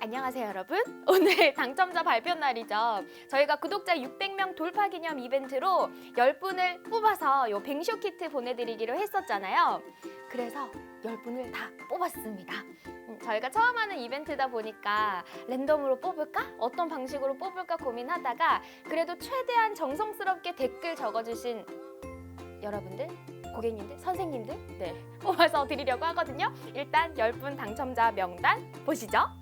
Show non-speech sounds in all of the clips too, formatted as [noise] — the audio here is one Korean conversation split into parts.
안녕하세요 여러분. [laughs] 오늘 당첨자 발표 날이죠. 저희가 구독자 600명 돌파 기념 이벤트로 10분을 뽑아서 요 뱅쇼 키트 보내드리기로 했었잖아요. 그래서 10분을 다 뽑았습니다. 음, 저희가 처음 하는 이벤트다 보니까 랜덤으로 뽑을까? 어떤 방식으로 뽑을까 고민하다가 그래도 최대한 정성스럽게 댓글 적어주신 여러분들 고객님들, 선생님들 네 [laughs] 뽑아서 드리려고 하거든요. 일단 10분 당첨자 명단 보시죠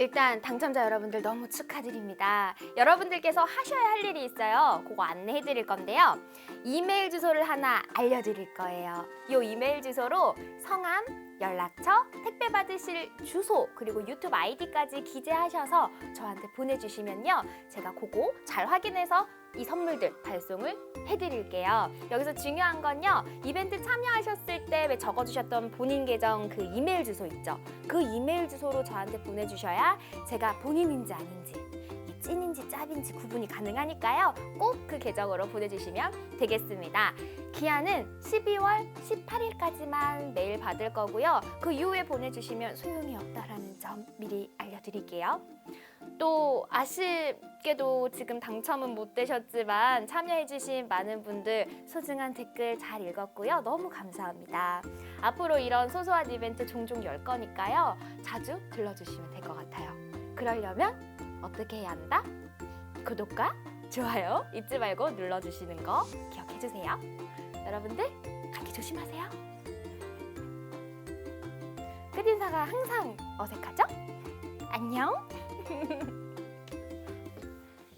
일단 당첨자 여러분들 너무 축하드립니다. 여러분들께서 하셔야 할 일이 있어요. 그거 안내해 드릴 건데요. 이메일 주소를 하나 알려 드릴 거예요. 이 이메일 주소로 성함, 연락처, 택배 받으실 주소, 그리고 유튜브 아이디까지 기재하셔서 저한테 보내 주시면요. 제가 그거 잘 확인해서 이 선물들 발송을 해드릴게요. 여기서 중요한 건요. 이벤트 참여하셨을 때 왜 적어주셨던 본인 계정 그 이메일 주소 있죠. 그 이메일 주소로 저한테 보내주셔야 제가 본인인지 아닌지 찐인지 짭인지 구분이 가능하니까요. 꼭 그 계정으로 보내주시면 되겠습니다. 기한은 12월 18일까지만 메일 받을 거고요. 그 이후에 보내주시면 소용이 없다라는 점 미리 알려드릴게요. 또 아쉽게도 지금 당첨은 못 되셨지만 참여해주신 많은 분들 소중한 댓글 잘 읽었고요. 너무 감사합니다. 앞으로 이런 소소한 이벤트 종종 열 거니까요. 자주 들러주시면 될 것 같아요. 그러려면 어떻게 해야 한다? 구독과 좋아요 잊지 말고 눌러주시는 거 기억해주세요. 여러분들 감기 조심하세요. 끝인사가 항상 어색하죠? 안녕. [laughs]